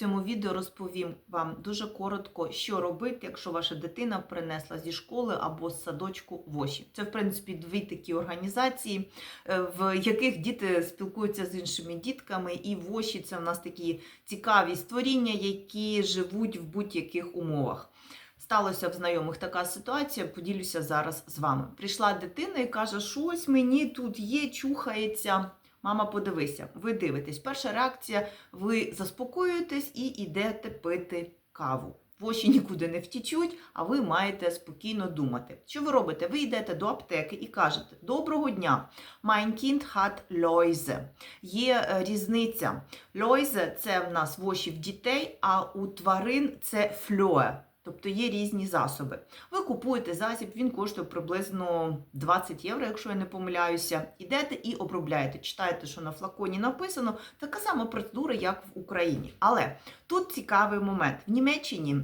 цьому відео розповім вам дуже коротко, що робити, якщо ваша дитина принесла зі школи або з садочку воші. Це, в принципі, дві такі організації, е, в яких діти спілкуються з іншими дітками. І воші це в нас такі цікаві створіння, які живуть в будь-яких умовах. Сталося в знайомих така ситуація, поділюся зараз з вами. Прийшла дитина і каже, щось мені тут є, чухається. Мама, подивися, ви дивитесь. Перша реакція: ви заспокоюєтесь і йдете пити каву. Воші нікуди не втічуть, а ви маєте спокійно думати. Що ви робите? Ви йдете до аптеки і кажете: Доброго дня! Mein Kind hat. Є е, різниця. Läuse – це в нас воші в дітей, а у тварин це фльоe. Тобто є різні засоби. Ви купуєте засіб, він коштує приблизно 20 євро, якщо я не помиляюся. Ідете і обробляєте. Читаєте, що на флаконі написано. Така сама процедура, як в Україні. Але тут цікавий момент. В Німеччині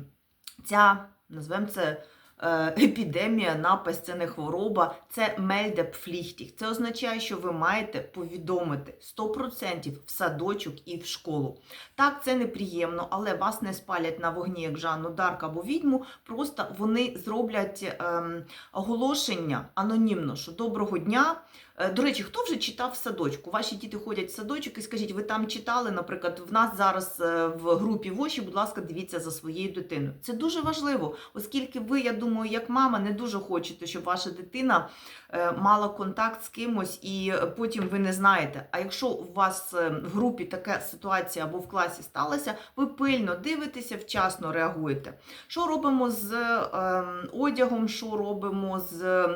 ця, назвемо це. Е, Епідемія, напасть, це не хвороба, це мельдепфліхтіх. Це означає, що ви маєте повідомити 100% в садочок і в школу. Так, це неприємно, але вас не спалять на вогні, як Жанну Дарк або відьму. Просто вони зроблять ем, оголошення анонімно, що доброго дня. Е, До речі, хто вже читав в садочку? Ваші діти ходять в садочок і скажіть, ви там читали, наприклад, в нас зараз е, в групі воші, будь ласка, дивіться за своєю дитиною. Це дуже важливо, оскільки ви, я думаю, як мама, не дуже хочете, щоб ваша дитина е, мала контакт з кимось, і потім ви не знаєте. А якщо у вас в групі така ситуація або в класі сталася, ви пильно дивитеся, вчасно реагуєте. Що робимо з ем, одягом, що робимо з.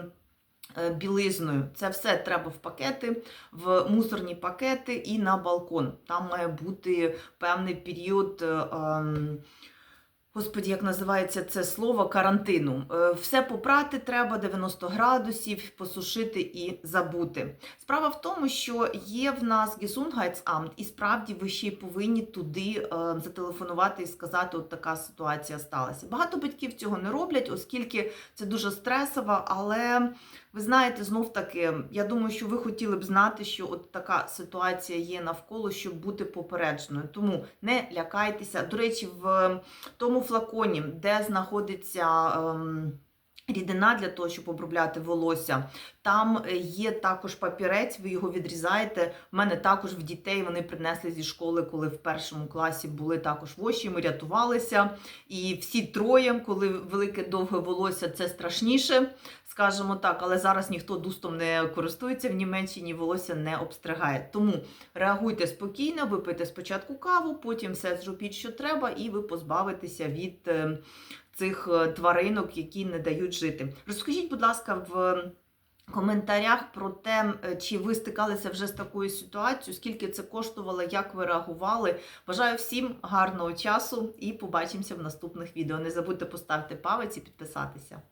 Е, Білизною. Це все треба в пакети, в мусорні пакети і на балкон. Там має бути певний період. е, ем, Господі, як називається це слово карантину. Е, Все попрати треба 90 градусів, посушити і забути. Справа в тому, що є в нас Gesundheitsamt, і справді ви ще й повинні туди е, зателефонувати і сказати, от така ситуація сталася. Багато батьків цього не роблять, оскільки це дуже стресово, але ви знаєте, знов таки, я думаю, що ви хотіли б знати, що от така ситуація є навколо, щоб бути попередженою. Тому не лякайтеся. До речі, в тому флаконі, де знаходиться. Ем, Рідина для того, щоб обробляти волосся. Там е, є також папірець, ви його відрізаєте. У мене також в дітей вони принесли зі школи, коли в першому класі були також воші, ми рятувалися. І всі троє, коли велике довге волосся, це страшніше, скажімо так, але зараз ніхто дустом не користується в Німеччині, волосся не обстригає. Тому реагуйте спокійно, випийте спочатку каву, потім все зробіть, що треба, і ви позбавитеся від е, цих е, тваринок, які не дають жити. Розкажіть, будь ласка, в коментарях про те, е, чи ви стикалися вже з такою ситуацією, скільки це коштувало, як ви реагували. Бажаю всім гарного часу і побачимося в наступних відео. Не забудьте поставити палець і підписатися.